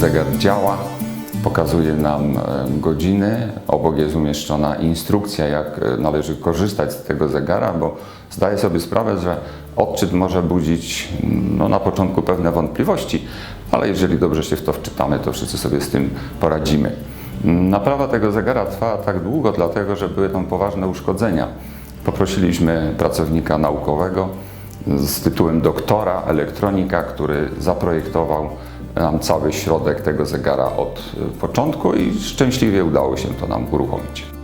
zegar działa, pokazuje nam e, godziny. Obok jest umieszczona instrukcja, jak e, należy korzystać z tego zegara, bo zdaję sobie sprawę, że odczyt może budzić no, na początku pewne wątpliwości, ale jeżeli dobrze się w to wczytamy, to wszyscy sobie z tym poradzimy. Naprawa tego zegara trwała tak długo, dlatego że były tam poważne uszkodzenia. Poprosiliśmy pracownika naukowego z tytułem doktora elektronika, który zaprojektował nam cały środek tego zegara od początku i szczęśliwie udało się to nam uruchomić.